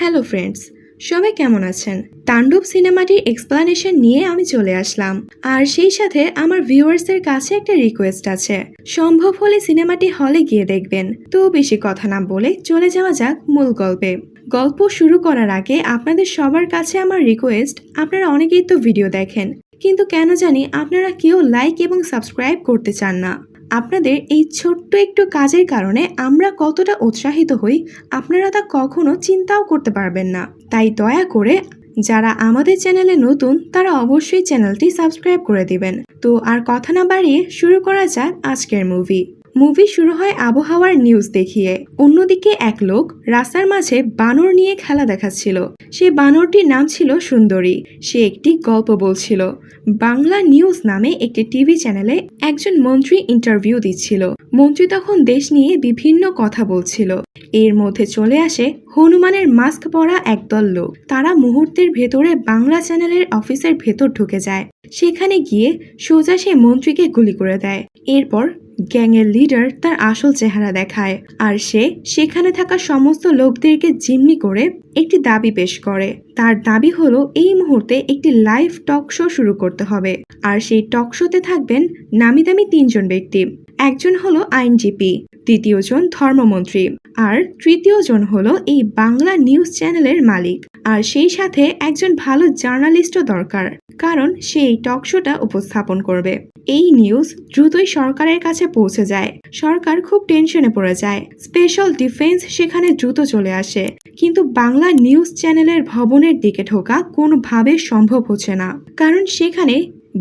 Hello friends, সবাই কেমন আছেন? তাণ্ডব সিনেমাটির এক্সপ্লানেশন নিয়ে আমি চলে আসলাম। আর সেই সাথে আমার ভিউয়ার্সদের কাছে একটা রিকোয়েস্ট আছে। সম্ভব হলে সিনেমাটি হলে গিয়ে দেখবেন। তো বেশি কথা না বলে চলে যাওয়া যাক মূল গল্পে। গল্প শুরু করার আগে আপনাদের সবার কাছে আমার রিকোয়েস্ট আপনারা অনেকেই তো ভিডিও দেখেন। কিন্তু কেন জানি আপনারা কেউ লাইক এবং সাবস্ক্রাইব করতে চান না। আপনাদের এই ছোট্ট একটু কাজের কারণে আমরা কতটা উৎসাহিত হই, আপনারা তা কখনো চিন্তাও করতে পারবেন না। তাই দয়া করে যারা আমাদের চ্যানেলে নতুন, তারা অবশ্যই চ্যানেলটি সাবস্ক্রাইব করে দিবেন। তো আর কথা না বাড়িয়ে শুরু করা যাক আজকের মুভি মুভি শুরু হয় আবহাওয়ার নিউজ দেখিয়ে। অন্যদিকে এক লোক রাস্তার মাঝে বানর নিয়ে খেলা দেখাচ্ছিল। সে বানরটির নাম ছিল সুন্দরী। সে একটি গল্প বলছিল। বাংলা নিউজ নামে একটি টিভি চ্যানেলে একজন মন্ত্রী ইন্টারভিউ দিচ্ছিল। মন্ত্রী তখন দেশ নিয়ে বিভিন্ন কথা বলছিল। এর মধ্যে চলে আসে হনুমানের মাস্ক পরা একদল লোক। তারা মুহূর্তের ভেতরে বাংলা চ্যানেলের অফিসের ভেতর ঢুকে যায়। সেখানে গিয়ে সোজা সে মন্ত্রীকে গুলি করে দেয়। এরপর গ্যাংয়ের লিডার তার আসল চেহারা দেখায় আর সে সেখানে থাকা সমস্ত লোকদেরকে জিম্মি করে একটি দাবি পেশ করে। তার দাবি হলো, এই মুহূর্তে একটি লাইভ টক শো শুরু করতে হবে। আর সেই টক শোতে থাকবেন নামি দামি তিনজন ব্যক্তি। একজন হলো আইনজীবী, দ্বিতীয়জন ধর্মমন্ত্রী, আর তৃতীয়জন হলো এই বাংলা নিউজ চ্যানেলের মালিক। আর সেই সাথে একজন ভালো জার্নালিস্টও দরকার। কারণ সে এই টক শোটা উপস্থাপন করবে। এই নিউজ দ্রুতই সরকারের কাছে পৌঁছে যায়। সরকার খুব টেনশনে পড়ে যায়। স্পেশাল ডিফেন্স সেখানে দ্রুত চলে আসে। কিন্তু বাংলা নিউজ চ্যানেলের ভবনের দিকে ঢোকা কোনোভাবে সম্ভব হচ্ছে না। কারণ সেখানে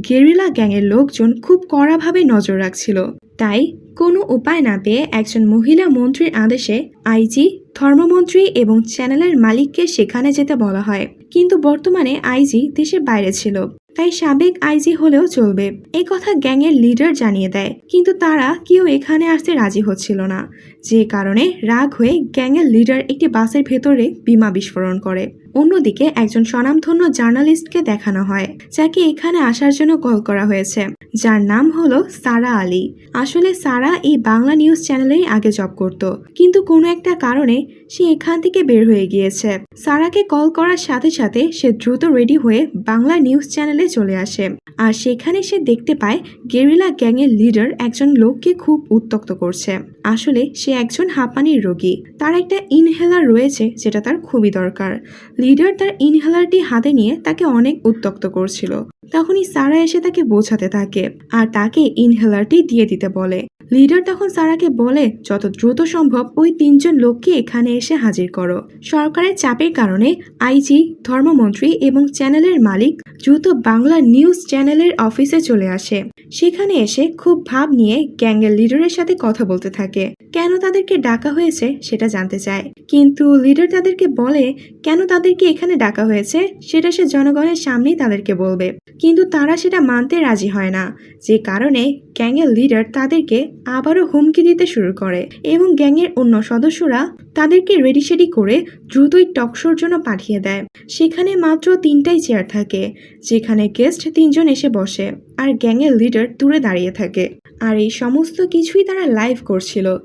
গেরিলা গ্যাংয়ের লোকজন খুব কড়াভাবে নজর রাখছিল। তাই কোনো উপায় না পেয়ে একজন মহিলা মন্ত্রীর আদেশে আইজি ধর্মমন্ত্রী এবং চ্যানেলের মালিককে সেখানে যেতে বলা হয়। কিন্তু বর্তমানে আইজি দেশের বাইরে ছিল। তাই সাবেক আইজি হলেও চলবে। এই কথা গ্যাংয়ের লিডার জানিয়ে দেয়। কিন্তু তারা কেউ এখানে আসতে রাজি হচ্ছিল না। যে কারণে রাগ হয়ে গ্যাংয়ের লিডার একটি বাসের ভেতরে বিমা বিস্ফোরণ করে। অন্যদিকে একজন স্বনামধন্য জার্নালিস্টকে দেখানো হয়, যাকে এখানে আসার জন্য কল করা হয়েছে। যার নাম হলো সারা আলী। আসলে সারা এই বাংলা নিউজ চ্যানেলেই আগে জব করত। কিন্তু কোনো একটা কারণে সে এখান থেকে বের হয়ে গিয়েছে। সারাকে কল করার সাথে সাথে সে দ্রুত রেডি হয়ে বাংলা নিউজ চ্যানেলে চলে আসে। আর সেখানে সে দেখতে পায় গেরিলা গ্যাংয়ের লিডার একজন লোককে খুব উত্তক্ত করছে। আসলে সে একজন হাঁপানির রোগী। তার একটা ইনহেলার রয়েছে যেটা তার খুবই দরকার। লিডার তার ইনহেলারটি হাতে নিয়ে তাকে অনেক উত্তক্ত করছিল। তখনই সারা এসে তাকে বোঝাতে থাকে আর তাকে ইনহেলারটি দিয়ে দিতে বলে। লিডার তখন সারাকে বলে, যত দ্রুত সম্ভব ওই তিনজন লোককে এখানে এসে হাজির করো। সরকারের চাপের কারণে আইজি, ধর্মমন্ত্রী এবং চ্যানেলের মালিক দ্রুত বাংলা নিউজ চ্যানেলের অফিসে চলে আসে। সেখানে এসে খুব ভাব নিয়ে গ্যাংয়ের লিডারের সাথে কথা বলতে থাকে। কেন তাদেরকে ডাকা হয়েছে সেটা জানতে চায়। কিন্তু লিডার তাদেরকে বলে, কেন তাদেরকে এখানে ডাকা হয়েছে সেটা সে জনগণের সামনেই তাদেরকে বলবে। কিন্তু তারা সেটা মানতে রাজি হয় না। যে কারণে গ্যাংয়ের লিডার তাদেরকে আবারও হুমকি দিতে শুরু করে এবং গ্যাংয়ের অন্য সদস্যরা তাদেরকে রেডিশেডি করে দ্রুতই টকশোর জন্য পাঠিয়ে দেয়। সেখানে মাত্র তিনটাই চেয়ার থাকে, যেখানে গেস্ট তিনজন এসে বসে আর গ্যাংয়ের লিডার দূরে দাঁড়িয়ে থাকে। আর এই সমস্ত কিছুই তারা লাইভ করছিল।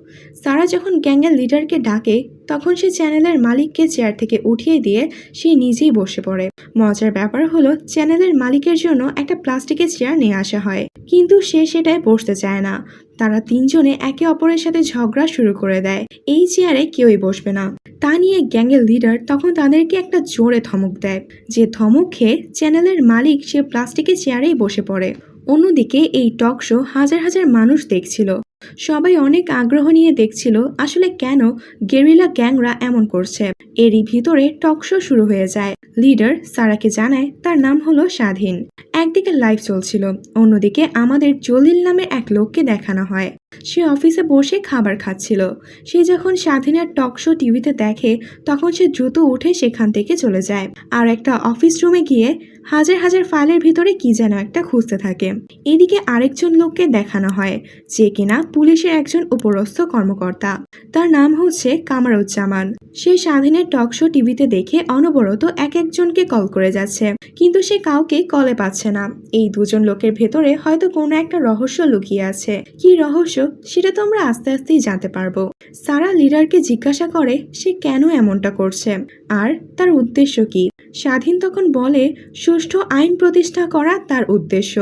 সারা যখন গ্যাংয়ের লিডারকে ডাকে, তখন সে চ্যানেলের মালিককে চেয়ার থেকে উঠিয়ে দিয়ে সে নিজেই বসে পড়ে। মজার ব্যাপার হলো, চ্যানেলের মালিকের জন্য একটা প্লাস্টিকের চেয়ার নিয়ে আসা হয়, কিন্তু সে সেটায় বসতে চায় না। তারা তিনজনে একে অপরের সাথে ঝগড়া শুরু করে দেয়। এই চেয়ারে কেউই বসবে না। তা নিয়ে গ্যাংয়ের লিডার তখন তাদেরকে একটা জোরে ধমক দেয়। যে ধমক খেয়ে চ্যানেলের মালিক সে প্লাস্টিকের চেয়ারেই বসে পড়ে। অন্যদিকে এই টক শো হাজার হাজার মানুষ দেখছিল। সবাই অনেক আগ্রহ নিয়ে দেখছিল, আসলে কেন গেরিলা গ্যাংরা এমন করছে। এরই ভিতরে টকশো শুরু হয়ে যায়। লিডার সারাকে জানায় তার নাম হলো স্বাধীন। একদিকে লাইভ চলছিল, অন্যদিকে আমাদের জলিল নামে এক লোককে দেখানো হয়। সে অফিসে বসে খাবার খাচ্ছিল। সে যখন স্বাধীনের টক শো টিভিতে দেখে, তখন সে দ্রুত উঠে সেখান থেকে চলে যায়। আর একটা অফিস রুমে গিয়ে হাজার হাজার ফাইলের ভিতরে কি যেন একটা খুঁজতে থাকে। এদিকে আরেকজন লোককে দেখানো হয়, যে কিনা পুলিশের একজন উপরস্থ কর্মকর্তা। তার নাম হচ্ছে কামারুজ্জামান। সে স্বাধীনের টক শো টিভিতে দেখে অনবরত এক একজনকে কল করে যাচ্ছে। কিন্তু সে কাউকে কলে পাচ্ছে না। এই দুজন লোকের ভেতরে হয়তো কোনো একটা রহস্য লুকিয়ে আছে। কি রহস্য? সেটা তো আমরা আস্তে আস্তেই জানতে পারব। সারা লিডারকে জিজ্ঞাসা করে সে কেন এমনটা করছে। আর তার উদ্দেশ্য কি? স্বাধীন তখন বলে, সুষ্ঠু আইন প্রতিষ্ঠা করা তার উদ্দেশ্য।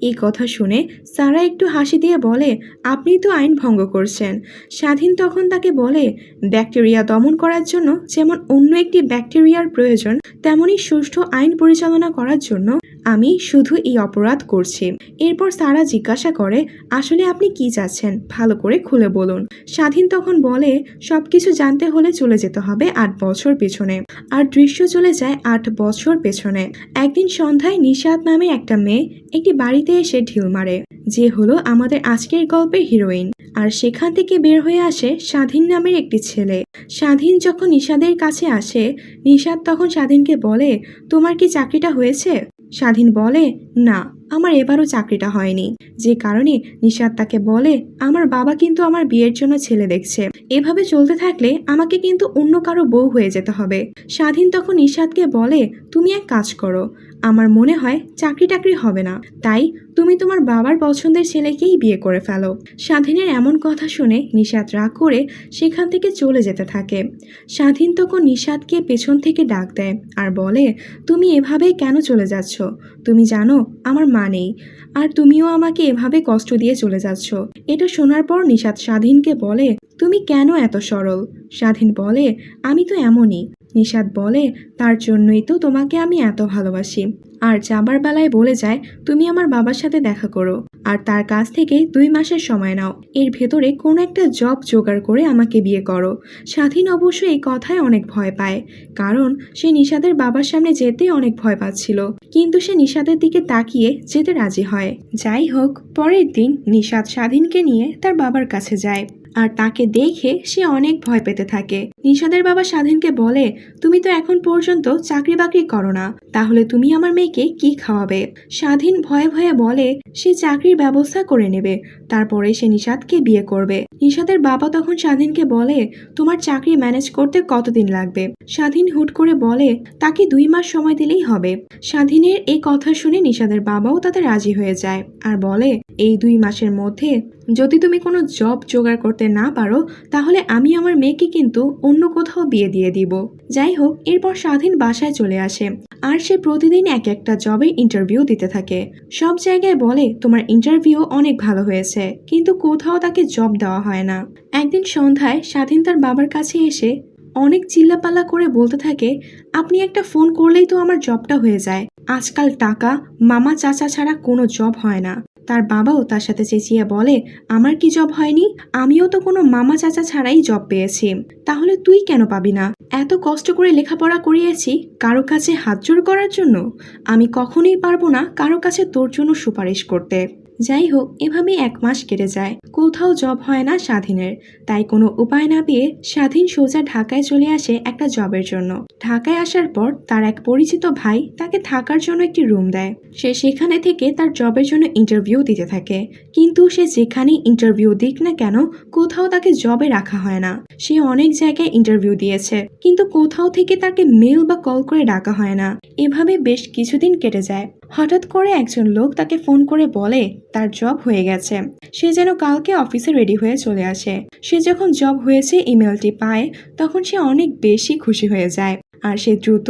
এই কথা শুনে সারা একটু হাসি দিয়ে বলে, আপনি তো আইন ভঙ্গ করছেন। স্বাধীন তখন তাকে বলে, ব্যাকটেরিয়া দমন করার জন্য যেমন অন্য একটি ব্যাকটেরিয়ার প্রয়োজন, তেমনি সুষ্ঠু আইন পরিচালনা করার জন্য আমি শুধু এই অপরাধ করছি। এরপর সারা জিজ্ঞাসা করে, আসলে আপনি কি চাচ্ছেন? ভালো করে খুলে বলুন। স্বাধীন তখন বলে সব কিছু জানতে হলে চলে যেতে হবে আট বছর পেছনে। আর দৃশ্য চলে যায় আট বছর পেছনে। একদিন সন্ধ্যায় নিশাদ নামে একটা মেয়ে একটি বাড়িতে এসে ঢিল মারে, যে হলো আমাদের আজকের গল্পের হিরোইন। আর সেখান থেকে বের হয়ে আসে স্বাধীন নামের একটি ছেলে। স্বাধীন যখন নিশাদের কাছে আসে নিশাদ তখন স্বাধীনকে বলে, তোমার কি চাকরিটা হয়েছে? স্বাধীন বলে, না, আমার এবারও চাকরিটা হয়নি। যে কারণে নিশাদ তাকে বলে, আমার বাবা কিন্তু আমার বিয়ের জন্য ছেলে দেখছে। এভাবে চলতে থাকলে আমাকে কিন্তু অন্য কারও বউ হয়ে যেতে হবে। স্বাধীন তখন নিশাদকে বলে, তুমি এক কাজ করো আমার মনে হয় চাকরি টাকরি হবে না। তাই তুমি তোমার বাবার পছন্দের ছেলেকেই বিয়ে করে ফেলো। স্বাধীনের এমন কথা শুনে নিষাদ রাগ করে সেখান থেকে চলে যেতে থাকে। স্বাধীন তখন নিষাদকে পেছন থেকে ডাক দেয় আর বলে, তুমি এভাবে কেন চলে যাচ্ছ? তুমি জানো আমার মা নেই। আর তুমিও আমাকে এভাবে কষ্ট দিয়ে চলে যাচ্ছ এটা শোনার পর নিষাদ স্বাধীনকে বলে, তুমি কেন এত সরল স্বাধীন বলে, আমি তো এমনই। নিশাদ বলে, তার জন্যই তো তোমাকে আমি এত ভালোবাসি। আর যাবার বেলায় বলে যায়, তুমি আমার বাবার সাথে দেখা করো। আর তার কাছ থেকে দুই মাসের সময় নাও। এর ভেতরে কোনো একটা জব জোগাড় করে আমাকে বিয়ে করো। স্বাধীন অবশ্য এই কথায় অনেক ভয় পায়। কারণ সে নিশাদের বাবার সামনে যেতে অনেক ভয় পাচ্ছিল। কিন্তু সে নিশাদের দিকে তাকিয়ে যেতে রাজি হয়। যাই হোক, পরের দিন নিশাদ স্বাধীনকে নিয়ে তার বাবার কাছে যায়। আর তাকে দেখে সে অনেক ভয় পেতে থাকে। নিশাদের বাবা স্বাধীনকে বলে, তুমি তো এখন পর্যন্ত চাকরি বাকরি করো না, তাহলে তুমি আমার মেয়েকে কি খাওয়াবে? স্বাধীন ভয়ে ভয়ে বলে, সে চাকরির ব্যবস্থা করে নেবে তারপরে সে নিশাদকে বিয়ে করবে। নিশাদের বাবা তখন স্বাধীনকে বলে, তোমার চাকরি ম্যানেজ করতে কতদিন লাগবে? স্বাধীন হুট করে বলে, তাকে দুই মাস সময় দিলেই হবে। স্বাধীনের এই কথা শুনে নিশাদের বাবাও তাতে রাজি হয়ে যায় আর বলে, এই দুই মাসের মধ্যে যদি তুমি কোনো জব জোগাড় করতে না পারো, তাহলে আমি আমার মেয়েকে কিন্তু অন্য কোথাও বিয়ে দিয়ে দিব। যাই হোক, এরপর স্বাধীন বাসায় চলে আসে। আর সে প্রতিদিন এক একটা জবে ইন্টারভিউ দিতে থাকে। সব জায়গায় বলে, তোমার ইন্টারভিউ অনেক ভালো হয়েছে, কিন্তু কোথাও তাকে জব দেওয়া হয় না। একদিন সন্ধ্যায় স্বাধীন তার বাবার কাছে এসে অনেক চিল্লাপাল্লা করে বলতে থাকে, আপনি একটা ফোন করলেই তো আমার জবটা হয়ে যায়। আজকাল টাকা মামা চাচা ছাড়া কোনো জব হয় না। তার বাবাও তার সাথে চেঁচিয়ে বলে, আমার কি জব হয়নি? আমিও তো কোনো মামা চাচা ছাড়াই জব পেয়েছি। তাহলে তুই কেন পাবি না? এত কষ্ট করে লেখাপড়া করিয়েছি কারও কাছে হাত জোর করার জন্য? আমি কখনোই পারব না কারও কাছে তোর জন্য সুপারিশ করতে। যাই হোক এভাবে এক মাস কেটে যায়। কোথাও জব হয় না স্বাধীনের। তাই কোনো উপায় না পেয়ে স্বাধীন সোজা ঢাকায় চলে আসে একটা জবের জন্য। ঢাকায় আসার পর তার এক পরিচিত ভাই তাকে থাকার জন্য একটি রুম দেয়। সে সেখানে থেকে তার জবের জন্য ইন্টারভিউ দিতে থাকে। কিন্তু সে যেখানেই ইন্টারভিউ দিক না কেন, কোথাও তাকে জবে রাখা হয় না। সে অনেক জায়গায় ইন্টারভিউ দিয়েছে, কিন্তু কোথাও থেকে তাকে মেল বা কল করে ডাকা হয় না। এভাবে বেশ কিছুদিন কেটে যায়। হঠাৎ করে একজন লোক তাকে ফোন করে বলে তার জব হয়ে গেছে। সে যেন কালকে অফিসে রেডি হয়ে চলে আসে। সে যখন জব হয়েছে ইমেলটি পায়, তখন সে অনেক বেশি খুশি হয়ে যায়। আর সে দ্রুত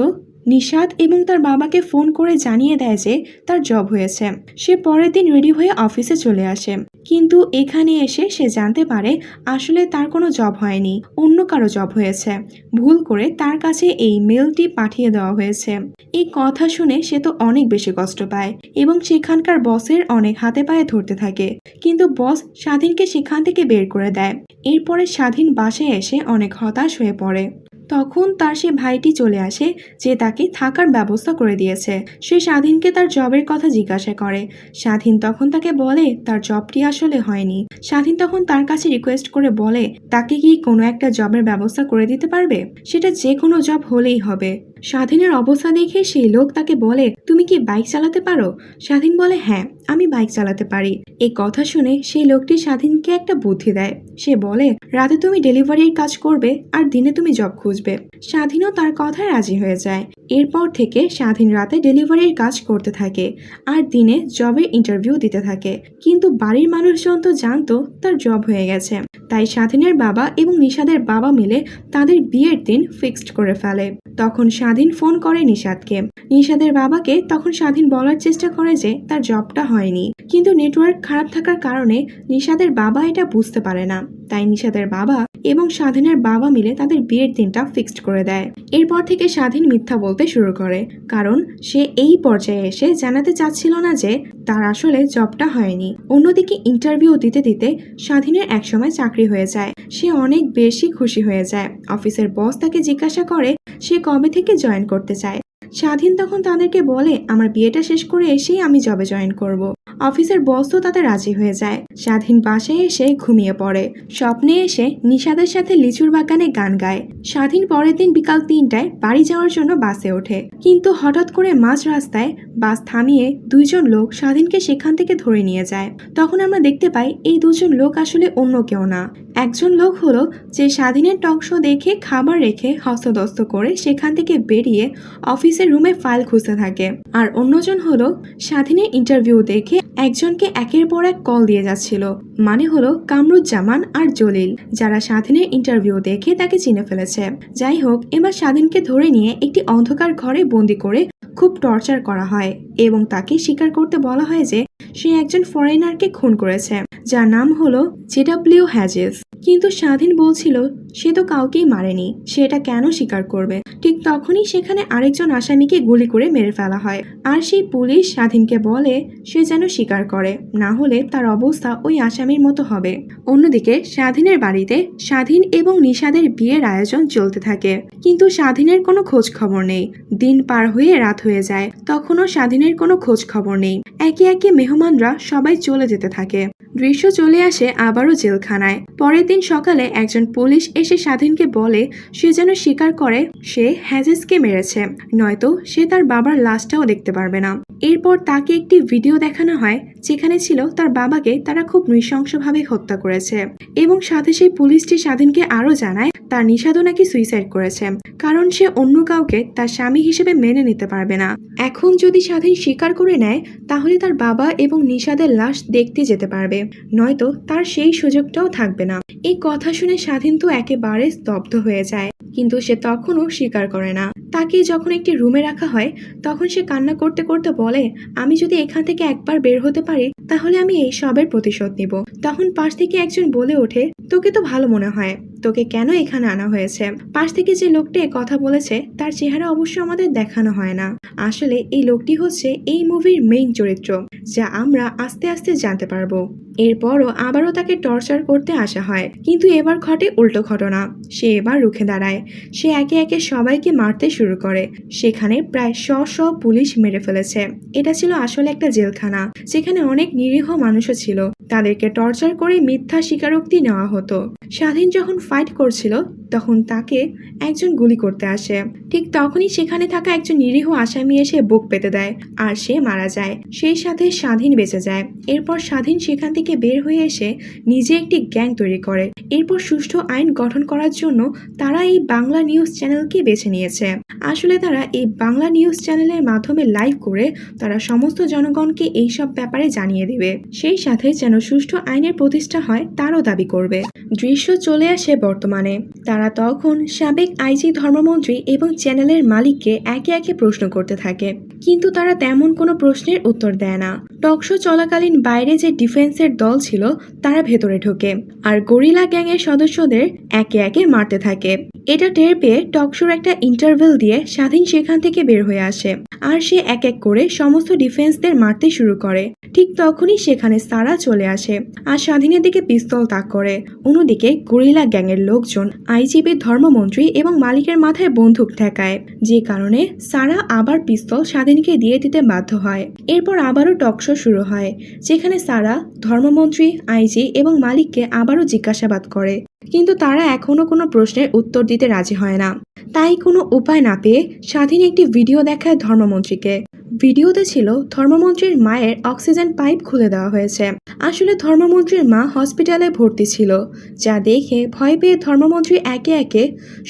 নিষাদ এবং তার বাবাকে ফোন করে জানিয়ে দেয় যে তার জব হয়েছে। সে পরের দিন রেডি হয়ে অফিসে চলে আসে। কিন্তু এখানে এসে সে জানতে পারে আসলে তার কোনো জব হয়নি, অন্য কারও জব হয়েছে। ভুল করে তার কাছে এই মেলটি পাঠিয়ে দেওয়া হয়েছে। এই কথা শুনে সে তো অনেক বেশি কষ্ট পায় এবং সেখানকার বসের অনেক হাতে পায়ে ধরতে থাকে। কিন্তু বস স্বাধীনকে সেখান থেকে বের করে দেয়। এরপরে স্বাধীন বাসায় এসে অনেক হতাশ হয়ে পড়ে। তখন তার সে ভাইটি চলে আসে যে তাকে থাকার ব্যবস্থা করে দিয়েছে। সে স্বাধীনকে তার জবের কথা জিজ্ঞাসা করে। স্বাধীন তখন তাকে বলে, তার জবটি আসলে হয়নি। স্বাধীন তখন তার কাছে রিকোয়েস্ট করে বলে, তাকে কি কোনো একটা জবের ব্যবস্থা করে দিতে পারবে? সেটা যে কোনো জব হলেই হবে। স্বাধীনের অবস্থা দেখে সেই লোক তাকে বলে, তুমি কি বাইক চালাতে পারো? স্বাধীন বলে হ্যাঁ আমি বাইক চালাতে পারি। এই কথা শুনে সেই লোকটি স্বাধীনকে একটা বুদ্ধি দেয়। সে বলে, রাতে তুমি ডেলিভারির কাজ করবে আর দিনে তুমি জব খুঁজবে। স্বাধীনও তার কথায় রাজি হয়ে যায়। এরপর থেকে স্বাধীন রাতে ডেলিভারির কাজ করতে থাকে আর দিনে জবের ইন্টারভিউ দিতে থাকে। কিন্তু বাড়ির মানুষজন তো জানতো তার জব হয়ে গেছে। তাই স্বাধীনের বাবা এবং নিষাদের বাবা মিলে তাদের বিয়ের দিন ফিক্সড করে ফেলে। তখন স্বাধীন ফোন করে নিষাদকে নিষাদের বাবাকে তখন স্বাধীন বলার চেষ্টা করে যে তার জবটা হয়নি। কিন্তু নেটওয়ার্ক খারাপ থাকার কারণে নিষাদের বাবা এটা বুঝতে পারে না। তাই নিষাদের বাবা এবং স্বাধীনের বাবা মিলে তাদের বিয়ের দিনটা ফিক্সড করে দেয়। এরপর থেকে স্বাধীন মিথ্যা বলতে শুরু করে। কারণ সে এই পর্যায়ে এসে জানাতে চাচ্ছিল না যে তার আসলে জবটা হয়নি। অন্যদিকে ইন্টারভিউ দিতে দিতে স্বাধীনের একসময় চাকরি হয়ে যায়। সে অনেক বেশি খুশি হয়ে যায়। অফিসের বস তাকে জিজ্ঞাসা করে সে কবে থেকে জয়েন করতে চায়। স্বাধীন তখন তাদেরকে বলে, আমার বিয়েটা শেষ করে এসেই আমি জবে জয়েন করব। অফিসের বস তো তাতে রাজি হয়ে যায়। স্বাধীন বাসায় এসে ঘুমিয়ে পড়ে। স্বপ্নে এসে নিষাদের সাথে লিচুর বাগানে গান গায়। স্বাধীন পরের দিন বিকাল তিনটায় বাড়ি যাওয়ার জন্য বাসে ওঠে। কিন্তু হঠাৎ করে মাঝ রাস্তায় বাস থামিয়ে দুইজন লোক স্বাধীনকে সেখান থেকে ধরে নিয়ে যায়। তখন আমরা দেখতে পাই, এই দুজন লোক আসলে অন্য কেউ না। একজন লোক হলো যে স্বাধীনের টক শো দেখে, খাবার রেখে হস্তদস্ত করে সেখান থেকে বেরিয়ে অফিসের রুমে ফাইল খুঁজতে থাকে। আর অন্যজন হলো স্বাধীনের ইন্টারভিউ দেখে একজনকে একের পর এক কল দিয়ে যাচ্ছিল। মানে হলো কামরুজ্জামান আর জলিল, যারা স্বাধীনের ইন্টারভিউ দেখে তাকে চিনে ফেলেছে। যাই হোক, এবার স্বাধীনকে ধরে নিয়ে একটি অন্ধকার ঘরে বন্দি করে খুব টর্চার করা হয় এবং তাকে স্বীকার করতে বলা হয় যে সে একজন ফরেনারকে খুন করেছে, যার নাম হলো জেডাব্লিউ হ্যাজেস। কিন্তু স্বাধীন বলছিল, সে তো কাউকেই মারেনি, সে এটা কেন স্বীকার করবে? ঠিক তখনই সেখানে আরেকজন আসামিকে গুলি করে মেরে ফেলা হয়। আর সেই পুলিশ স্বাধীনকে বলে, সে যেন স্বীকার করে, না হলে তার অবস্থা ওই আসামির মতো হবে। অন্যদিকে স্বাধীনের বাড়িতে স্বাধীন এবং নিষাদের বিয়ের আয়োজন চলতে থাকে। কিন্তু স্বাধীনের কোনো খোঁজ খবর নেই। দিন পার হয়ে রাত হয়ে যায়, তখনও স্বাধীনের কোনো খোঁজ খবর নেই। একে একে মেহমানরা সবাই চলে যেতে থাকে দৃশ্য চলে আসে আবারও জেলখানায়। পরের দিন সকালে একজন পুলিশ এসে স্বাধীনকে বলে, সে যেন স্বীকার করে, সে হ্যাজেসকে মেরেছে। নয়তো সে তার বাবার লাশটাও দেখতে পারবে না। এরপর তাকে একটি ভিডিও দেখানো হয়, যেখানে ছিল তার বাবাকে তারা খুব নৃশংসভাবে হত্যা করেছে। এবং সাথে সেই পুলিশটি স্বাধীনকে আরও জানায়, তার নিষাদও নাকি সুইসাইড করেছে। কারণ সে অন্য কাউকে তার স্বামী হিসেবে মেনে নিতে পারবে না। এখন যদি স্বাধীন স্বীকার করে নেয়, তাহলে তার বাবা এবং নিষাদের লাশ দেখতে যেতে পারবে। নয়তো তার সেই সুযোগটাও থাকবে না। এই কথা শুনে স্বাধীন তো একেবারে স্তব্ধ হয়ে যায়। কিন্তু সে তখনও স্বীকার করে না। তাকে যখন একটি রুমে রাখা হয়, তখন সে কান্না করতে করতে বলে, আমি যদি এখান থেকে একবার বের হতে পারি, তাহলে আমি এই সবের প্রতিশোধ নিব। তখন পাশ থেকে একজন বলে ওঠে, তোকে তো ভালো মনে হয়। তোকে কেন এখানে আনা হয়েছে? পাশ থেকে যে লোকটি কথা বলেছে, তার চেহারা অবশ্য আমাদের দেখানো হয় না। আসলে এই লোকটি হচ্ছে এই মুভির মেইন চরিত্র, যা আমরা আস্তে আস্তে জানতে পারব। এরপরও আবারও তাকে টর্চার করতে আসা হয়। কিন্তু এবার ঘটে উল্টো ঘটনা। সে এবার রুখে দাঁড়ায়। সে একে একে সবাইকে মারতে শুরু করে। সেখানে প্রায় শ শ পুলিশ মেরে ফেলেছে। এটা ছিল আসলে একটা জেলখানা, যেখানে অনেক নিরীহ মানুষও ছিল। তাদেরকে টর্চার করে মিথ্যা স্বীকারোক্তি নেওয়া হতো। স্বাধীন যখন ফাইট করছিল, তখন তাকে একজন গুলি করতে আসে। ঠিক তখনই সেখানে থাকা একজন নিরীহ আসামি এসে বুক পেতে দেয় আর সে মারা যায়। সেই সাথে স্বাধীন বেঁচে যায়। এরপর স্বাধীন সেখান থেকে বের হয়ে এসে নিজে একটি গ্যাং তৈরি করে। এরপর সুষ্ঠু আইন গঠন করার জন্য তারা এই বাংলা নিউজ চ্যানেলকে বেছে নিয়েছে। আসলে তারা এই বাংলা নিউজ চ্যানেলের মাধ্যমে লাইভ করে তারা সমস্ত জনগণকে এইসব ব্যাপারে জানিয়ে দেবে। সেই সাথে যেন সুষ্ঠু আইনের প্রতিষ্ঠা হয় তারও দাবি করবে। দৃশ্য চলে আসে বর্তমানে। তারা তখন সাবেক আইজি ধর্মমন্ত্রী এবং চ্যানেলের মালিককে একে একে প্রশ্ন করতে থাকে। কিন্তু তারা তেমন কোনো প্রশ্নের উত্তর দেয় না। টকশো চলাকালীন বাইরে যে ডিফেন্সের দল ছিল, তারা ভেতরে ঢোকে। আর গরিলা গ্যাংয়ের সদস্যদের একে একে মারতে থাকে। এটা টের পেয়ে টকশোর একটা ইন্টারভেল দিয়ে স্বাধীন সেখান থেকে বের হয়ে আসে। আর সে এক এক করে সমস্ত ডিফেন্সদের মারতে শুরু করে। ঠিক তখনই সেখানে সারা চলে আসে। আর স্বাধীনের দিকে পিস্তল তাক করে। অন্যদিকে গরিলা গ্যাংয়ের লোকজন আইজিপি ধর্মমন্ত্রী এবং মালিকের মাথায় বন্দুক ঠেকায়। যে কারণে সারা আবার পিস্তল স্বাধীনকে দিয়ে দিতে বাধ্য হয়। এরপর আবারও টকশো শুরু হয়, যেখানে সারা ধর্মমন্ত্রী, আইজি এবং মালিককে আবারও জিজ্ঞাসাবাদ করে। কিন্তু তারা এখনও কোনো প্রশ্নের উত্তর দিতে রাজি হয় না। তাই কোনো উপায় না পেয়ে স্বাধীন একটি ভিডিও দেখায় ধর্মমন্ত্রীকে। ভিডিওতে ছিল ধর্মমন্ত্রীর মায়ের অক্সিজেন পাইপ খুলে দেওয়া হয়েছে। আসলে ধর্মমন্ত্রীর মা হসপিটালে ভর্তি ছিল, যা দেখে ভয় পেয়ে ধর্মমন্ত্রী একে একে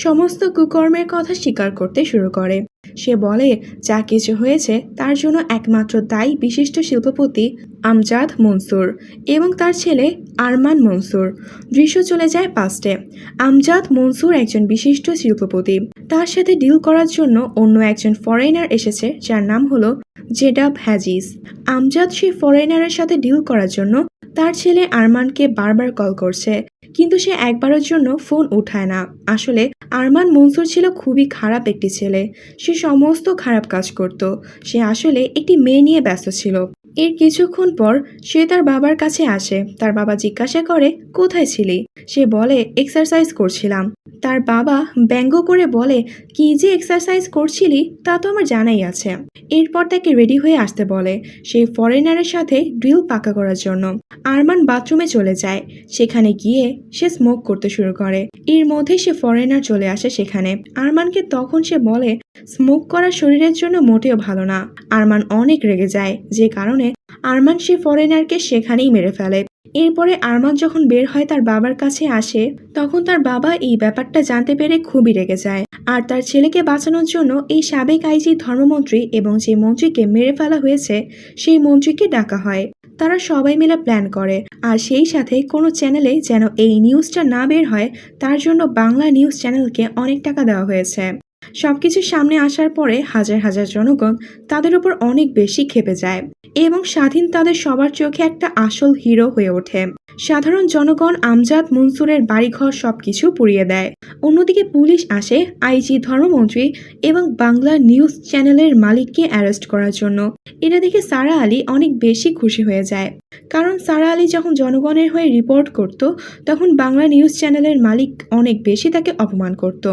সমস্ত কুকর্মের কথা স্বীকার করতে শুরু করে। সে বলে, যা কিছু হয়েছে, তার জন্য একমাত্র দায়ী বিশিষ্ট শিল্পপতি আমজাদ মনসুর এবং তার ছেলে আরমান মনসুর। দৃশ্য চলে যায় পাস্টে আমজাদ মনসুর একজন বিশিষ্ট শিল্পপতি। তার সাথে ডিল করার জন্য অন্য একজন ফরেনার এসেছে, যার নাম হলো জেডাব হ্যাজিস আমজাদ সেই ফরেনারের সাথে ডিল করার জন্য তার ছেলে আরমানকে বারবার কল করছে। কিন্তু সে একবারের জন্য ফোন উঠায় না। আসলে আরমান মনসুর ছিল খুবই খারাপ একটি ছেলে। সে সমস্ত খারাপ কাজ করত। সে আসলে একটি মেয়ে নিয়ে ব্যস্ত ছিল। এর কিছুক্ষণ পর সে তার বাবার কাছে আসে। তার বাবা জিজ্ঞাসা করে, কোথায় ছিলি? সে বলে, এক্সারসাইজ করছিলাম। তার বাবা ব্যঙ্গ করে বলে, কি যে এক্সারসাইজ করছিলি তা তো আমার জানাই আছে। এরপর তাকে রেডি হয়ে আসতে বলে, সেই ফরেনারের সাথে ড্রিল পাকা করার জন্য। আরমান বাথরুমে চলে যায়। সেখানে গিয়ে সে স্মোক করতে শুরু করে। এর মধ্যে সে ফরেনার চলে আসে সেখানে। আরমানকে তখন সে বলে, স্মোক করা শরীরের জন্য মোটেও ভালো না। আরমান অনেক রেগে যায়, যে কারণে আরমান সে ফরেনারকে সেখানেই মেরে ফেলে। এরপরে আরমান যখন বের হয় তার বাবার কাছে আসে, তখন তার বাবা এই ব্যাপারটা জানতে পেরে খুবই রেগে যায়। আর তার ছেলেকে বাঁচানোর জন্য এই সাবেক আইজি ধর্মমন্ত্রী এবং যে মন্ত্রীকে মেরে ফেলা হয়েছে, সেই মন্ত্রীকে ডাকা হয়। তারা সবাই মিলে প্ল্যান করে। আর সেই সাথে কোনো চ্যানেলে যেন এই নিউজটা না বের হয়, তার জন্য বাংলা নিউজ চ্যানেলকে অনেক টাকা দেওয়া হয়েছে। সবকিছু সামনে আসার পরে হাজার হাজার জনগণ তাদের উপর অনেক বেশি খেপে যায়। এবং স্বাধীন তাদের সবার চোখে একটা আসল হিরো হয়ে ওঠে। সাধারণ জনগণ আমজাদ মনসুরের বাড়িঘর সবকিছু পুড়িয়ে দেয়। অন্যদিকে পুলিশ আসে আইজি ধর্মমন্ত্রী এবং বাংলা নিউজ চ্যানেলের মালিককে অ্যারেস্ট করার জন্য। এটা দেখে সারা আলী অনেক বেশি খুশি হয়ে যায়। কারণ সারা আলী যখন জনগণের হয়ে রিপোর্ট করত, তখন বাংলা নিউজ চ্যানেলের মালিক অনেক বেশি তাকে অপমান করত।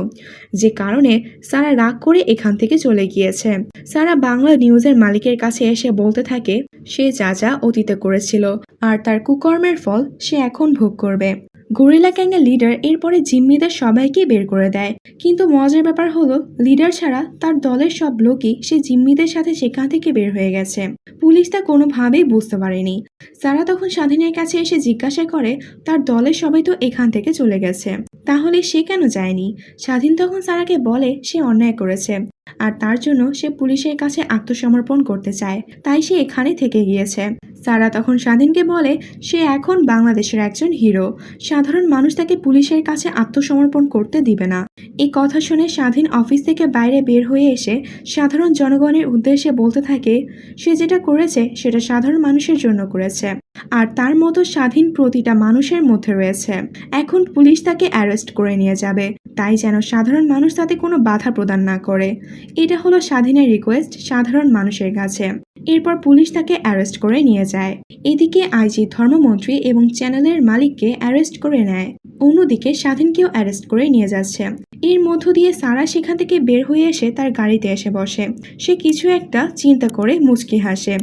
যে কারণে সারা রাগ করে এখান থেকে চলে গিয়েছে। সারা বাংলা নিউজের মালিকের কাছে এসে বলতে থাকে, সে যা যা অতীতে করেছিল, আর তার কুকর্মের ফল সে এখন ভোগ করবে। গরিলা গ্যাংয়ের লিডার এরপরে জিম্মিদের সবাইকে বের করে দেয়। কিন্তু মজার ব্যাপার হলো লিডার ছাড়া তার দলের সব লোকই সে জিম্মিদের সাথে সেখান থেকে বের হয়ে গেছে। পুলিশ তা কোনোভাবেই বুঝতে পারেনি। সারা তখন স্বাধীনের কাছে এসে জিজ্ঞাসা করে, তার দলের সবাই তো এখান থেকে চলে গেছে। তাহলে সে কেন যায়নি? স্বাধীন তখন সারাকে বলে, সে অন্যায় করেছে। আর তার জন্য সে পুলিশের কাছে আত্মসমর্পণ করতে চায়। তাই সে এখানে থেকে গিয়েছে। সারা তখন স্বাধীনকে বলে, সে এখন বাংলাদেশের একজন হিরো। সাধারণ মানুষ তাকে পুলিশের কাছে আত্মসমর্পণ করতে দিবে না। এই কথা শুনে স্বাধীন অফিস থেকে বাইরে বের হয়ে এসে সাধারণ জনগণের উদ্দেশ্যে বলতে থাকে, সে যেটা করেছে, সেটা সাধারণ মানুষের জন্য করেছে। আর তার মতো স্বাধীন প্রতিটা মানুষের মধ্যে রয়েছে। এখন পুলিশ তাকে অ্যারেস্ট করে নিয়ে যাবে। তাই যেন সাধারণ মানুষ তাতে কোনো বাধা প্রদান না করে। এটা হলো স্বাধীনের রিকোয়েস্ট সাধারণ মানুষের কাছে। এরপর পুলিশ তাকে অ্যারেস্ট করে নিয়ে যায়। এদিকে আইজি ধর্মমন্ত্রী এবং চ্যানেলের মালিককে অ্যারেস্ট করে নেয়। অন্যদিকে স্বাধীনকেও অ্যারেস্ট করে নিয়ে যাচ্ছে। এর মধ্য দিয়ে সারা সেখান থেকে বের হয়ে এসে তার গাড়িতে এসে বসে। সে কিছু একটা চিন্তা করে মুচকি হাসে।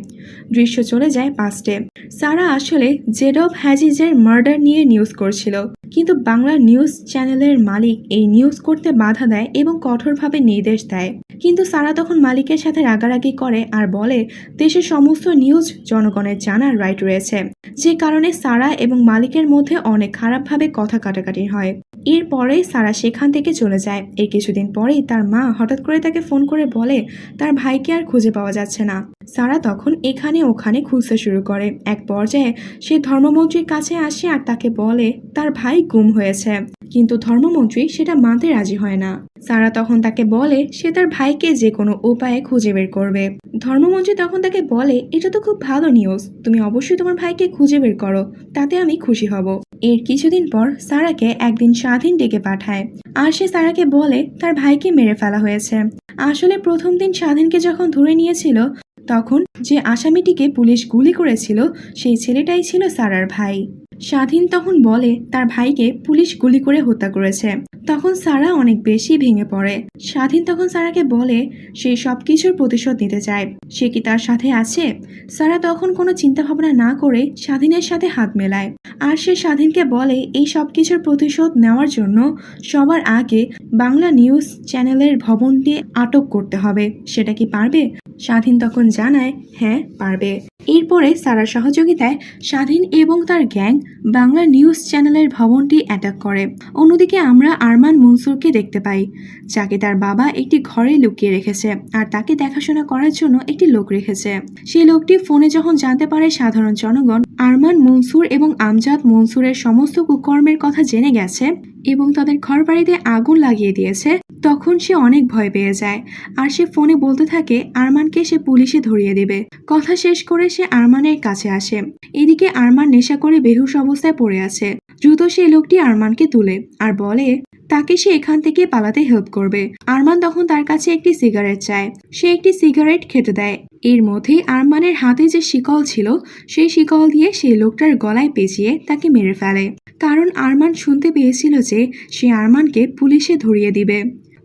দৃশ্য চলে যায় পাস্টে সারা আসলে জেডব হ্যাজিজের মার্ডার নিয়ে নিউজ করছিল। কিন্তু বাংলা নিউজ চ্যানেলের মালিক এই নিউজ করতে বাধা দেয় এবং কঠোরভাবে নির্দেশ দেয়। কিন্তু সারা তখন মালিকের সাথে রাগারাগি করে আর বলে, দেশের সমস্ত নিউজ জনগণের জানার রাইট রয়েছে। যে কারণে সারা এবং মালিকের মধ্যে অনেক খারাপভাবে কথা কাটাকাটি হয়। এরপরে সারা সেখান থেকে চলে যায়। এর কিছুদিন পরেই তার মা হঠাৎ করে তাকে ফোন করে বলে, তার ভাইকে আর খুঁজে পাওয়া যাচ্ছে না। সারা তখন এখানে ওখানে খুঁজতে শুরু করে। এক পর্যায়ে সে ধর্মমন্ত্রীর কাছে আসে আর তাকে বলে, তার ভাই গুম হয়েছে। কিন্তু ধর্মমন্ত্রী সেটা মানতে রাজি হয় না। সারা তখন তাকে বলে, সে তার ভাইকে যে কোনো উপায়ে খুঁজে বের করবে। ধর্মমন্ত্রী তখন তাকে বলে, এটা তো খুব ভালো নিউজ তুমি অবশ্যই তোমার ভাইকে খুঁজে বের করো। তাতে আমি খুশি হব। এর কিছুদিন পর সারাকে একদিন স্বাধীন ডেকে পাঠায়। আর সে সারাকে বলে, তার ভাইকে মেরে ফেলা হয়েছে। আসলে প্রথম দিন স্বাধীনকে যখন ধরে নিয়েছিল তখন যে আসামিটিকে পুলিশ গুলি করেছিল সেই ছেলেটাই ছিল সারার ভাই। স্বাধীন তখন বলে তার ভাইকে পুলিশ গুলি করে হত্যা করেছে। তখন সারা অনেক বেশি ভেঙে পড়ে। স্বাধীন তখন সারাকে বলে সে সব কিছুর প্রতিশোধ নিতে চায়। সে কি তার সাথে আছে? সারা তখন কোনো চিন্তা ভাবনা না করে স্বাধীনের সাথে হাত মেলায়। আর সে স্বাধীনকে বলে এই সব কিছুর প্রতিশোধ নেওয়ার জন্য সবার আগে বাংলা নিউজ চ্যানেলের ভবনটি আটক করতে হবে। সেটা কি পারবে? স্বাধীন তখন জানায় হ্যাঁ পারবে। এরপরে সারার সহযোগিতায় স্বাধীন এবং তার গ্যাং বাংলা নিউজ চ্যানেলের ভবনটি অ্যাটাক করে। অন্যদিকে আমরা আরমান মনসুরকে দেখতে পাই, যাকে তার বাবা একটি ঘরে লুকিয়ে রেখেছে আর তাকে দেখাশোনা করার জন্য একটি লোক রেখেছে। সেই লোকটি ফোনে যখন জানতে পারে সাধারণ জনগণ, আরমান মনসুর এবং আমজাদ মনসুরের সমস্ত কুকর্মের কথা জেনে গেছে এবং তাদের ঘরবাড়িতে আগুন লাগিয়ে দিয়েছে, তখন সে অনেক ভয় পেয়ে যায়। আর সে ফোনে বলতে থাকে, আরমানকে সে পুলিশে ধরিয়ে দেবে। কথা শেষ করে সে আরমানের কাছে আসে। এদিকে আরমান নেশা করে বেহুশ অবস্থায় পড়ে আছে। দ্রুত সেই লোকটি আরমানকে তুলে আর বলে, তাকে সে এখান থেকে পালাতে হেল্প করবে। আরমান তখন তার কাছে একটি সিগারেট চায়। সে একটি সিগারেট খেতে দেয়। এর মধ্যেই আরমানের হাতে যে শিকল ছিল, সেই শিকল দিয়ে সেই লোকটার গলায় পেঁচিয়ে তাকে মেরে ফেলে। কারণ আরমান শুনতে পেয়েছিল যে সে আরমানকে পুলিশে ধরিয়ে দিবে।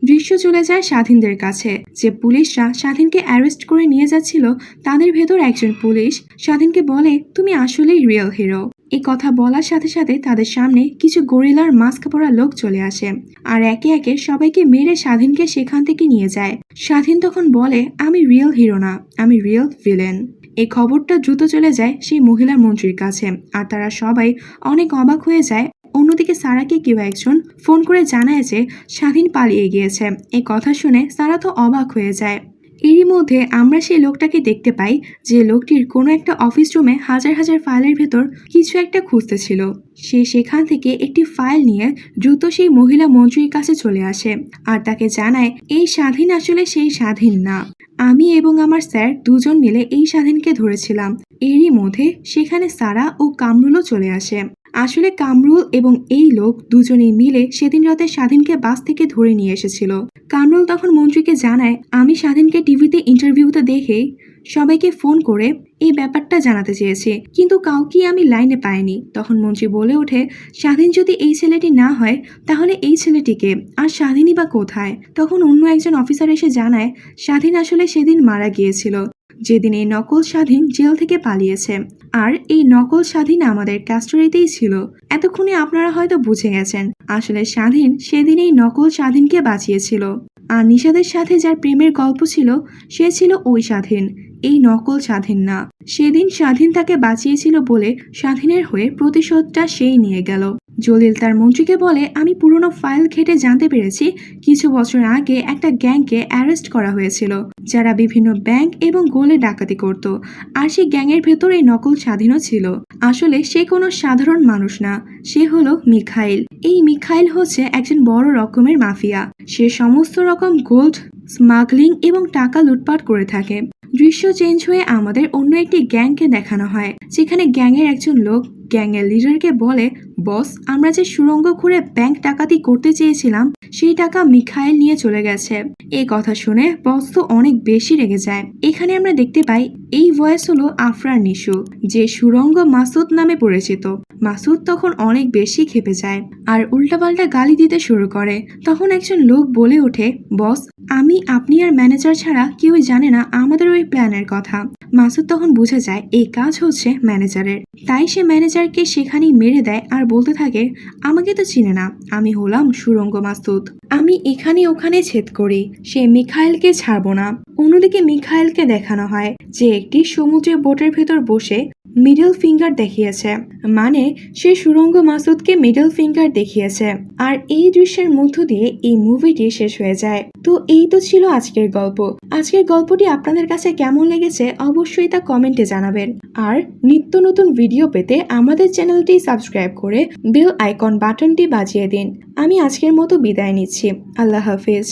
দৃশ্য চলে যায় স্বাধীনদের কাছে। যে পুলিশরা স্বাধীনকে অ্যারেস্ট করে নিয়ে যাচ্ছিল, তাদের ভেতর একজন পুলিশ স্বাধীনকে বলে, তুমি আসলেই রিয়েল হিরো। এই কথা বলার সাথে সাথে তাদের সামনে কিছু গরিলার মাস্ক পরা লোক চলে আসে। আর একে একে সবাইকে মেরে স্বাধীনকে সেখান থেকে নিয়ে যায়। স্বাধীন তখন বলে, আমি রিয়েল হিরো না, আমি রিয়েল ভিলেন এই খবরটা দ্রুত চলে যায় সেই মহিলা মন্ত্রীর কাছে। আর তারা সবাই অনেক অবাক হয়ে যায়। অন্যদিকে সারাকে কেউ একজন ফোন করে জানায় যে, স্বাধীন পালিয়ে গিয়েছে। এই কথা শুনে সারা তো অবাক হয়ে যায়। এরই মধ্যে আমরা সেই লোকটাকে দেখতে পাই যে লোকটির কোনো একটা অফিস রুমে হাজার হাজার ফাইলের ভেতর কিছু একটা খুঁজতেছিল সে সেখান থেকে একটি ফাইল নিয়ে দ্রুত সেই মহিলা মন্ত্রীর কাছে চলে আসে আর তাকে জানায়, এই স্বাধীন আসলে সেই স্বাধীন না। আমি এবং আমার স্যার দুজন মিলে এই স্বাধীনকে ধরেছিলাম। এরই মধ্যে সেখানে সারা ও কামরুলও চলে আসে। আসলে কামরুল এবং এই লোক দুজনেই মিলে সেদিন রাতে স্বাধীনকে বাস থেকে ধরে নিয়ে এসেছিল। কামরুল তখন মন্ত্রীকে জানায়, আমি স্বাধীনকে টিভিতে ইন্টারভিউতে দেখে সবাইকে ফোন করে এই ব্যাপারটা জানাতে চেয়েছি, কিন্তু কাউকে আমি লাইনে পাইনি। তখন মন্ত্রী বলে ওঠে, স্বাধীন যদি এই ছেলেটি না হয়, তাহলে এই ছেলেটিকে আর স্বাধীনই বা কোথায়? তখন অন্য একজন অফিসার এসে জানায়, স্বাধীন আসলে সেদিন মারা গিয়েছিল। যেদিন এই নকল স্বাধীন জেল থেকে পালিয়েছে। আর এই নকল স্বাধীন আমাদের ক্যাস্টোরিতেই ছিল। এতক্ষণে আপনারা হয়তো বুঝে গেছেন, আসলে স্বাধীন সেদিন এই নকল স্বাধীনকে বাঁচিয়েছিল। আর নিষাদের সাথে যার প্রেমের গল্প ছিল, সে ছিল ওই স্বাধীন। এই নকল স্বাধীন না। সেদিন স্বাধীন তাকে বাঁচিয়েছিল বলে স্বাধীনের হয়ে প্রতিশোধটা সেই নিয়ে গেল। জলিল তার মন্ত্রীকে বলে, আমি পুরনো ফাইল ঘেটে জানতে পেরেছি, কিছু বছর আগে একটা গ্যাংকে অ্যারেস্ট করা হয়েছিল, যারা বিভিন্ন ব্যাংক এবং গোলে ডাকাতি করত, আর সেই গ্যাংয়ের ভেতর এই নকল স্বাধীনও ছিল। আসলে সে কোনো সাধারণ মানুষ না, সে হলো মিখাইল। এই মিখাইল হচ্ছে একজন বড় রকমের মাফিয়া। সে সমস্ত রকম গোল্ড স্মাগলিং এবং টাকা লুটপাট করে থাকে। দৃশ্য চেঞ্জ হয়ে আমাদের অন্য একটি গ্যাংকে দেখানো হয় যেখানে গ্যাংয়ের একজন লোক গ্যাংয়ের লিডারকে বলে, বস, আমরা যে সুরঙ্গ খুঁড়ে ব্যাংক ডাকাতি করতে চেয়েছিলাম, সেই টাকা মিখাইল নিয়ে চলে গেছে। এই কথা শুনে বস তো অনেক বেশি রেগে যায়। এখানে আমরা দেখতে পাই, এই ভয়েস হলো আফরার নিশু, যে সুরঙ্গ মাসুদ নামে পরিচিত। মাসুদ তখন অনেক বেশি খেপে যায় আর উল্টাপাল্টা গালি দিতে শুরু করে। তখন একজন লোক বলে ওঠে, বস, আমি, আপনি আর ম্যানেজার ছাড়া কেউই জানে না আমাদের ওই প্ল্যানের কথা। মাসুদ তখন বুঝে যায়, এই কাজ হচ্ছে ম্যানেজারের। তাই সে ম্যানেজারকে সেখানেই মেরে দেয় আর বলতে থাকে, আমাকে তো চিনে না, আমি হলাম সুরঙ্গ মাস্তুত। আমি এখানে ওখানে ছেদ করি, সে মিখাইলকে ছাড়বো না। অন্যদিকে মিখাইলকে দেখানো হয় যে একটি সমুদ্রে বোটের ভেতর বসে মিডল ফিঙ্গার দেখিয়েছে মানে সে সুরঙ্গ মাসুদকে মিডল ফিঙ্গার দেখিয়েছে। আর এই দৃশ্যের মধ্য দিয়ে এই মুভিটি শেষ হয়ে যায়। তো এই তো ছিল আজকের গল্প। আজকের গল্পটি আপনাদের কাছে কেমন লেগেছে অবশ্যই তা কমেন্টে জানাবেন। আর নিত্য নতুন ভিডিও পেতে আমাদের চ্যানেলটি সাবস্ক্রাইব করে বেল আইকন বাটনটি বাজিয়ে দিন। আমি আজকের মতো বিদায় নিচ্ছি। আল্লাহ হাফিজ।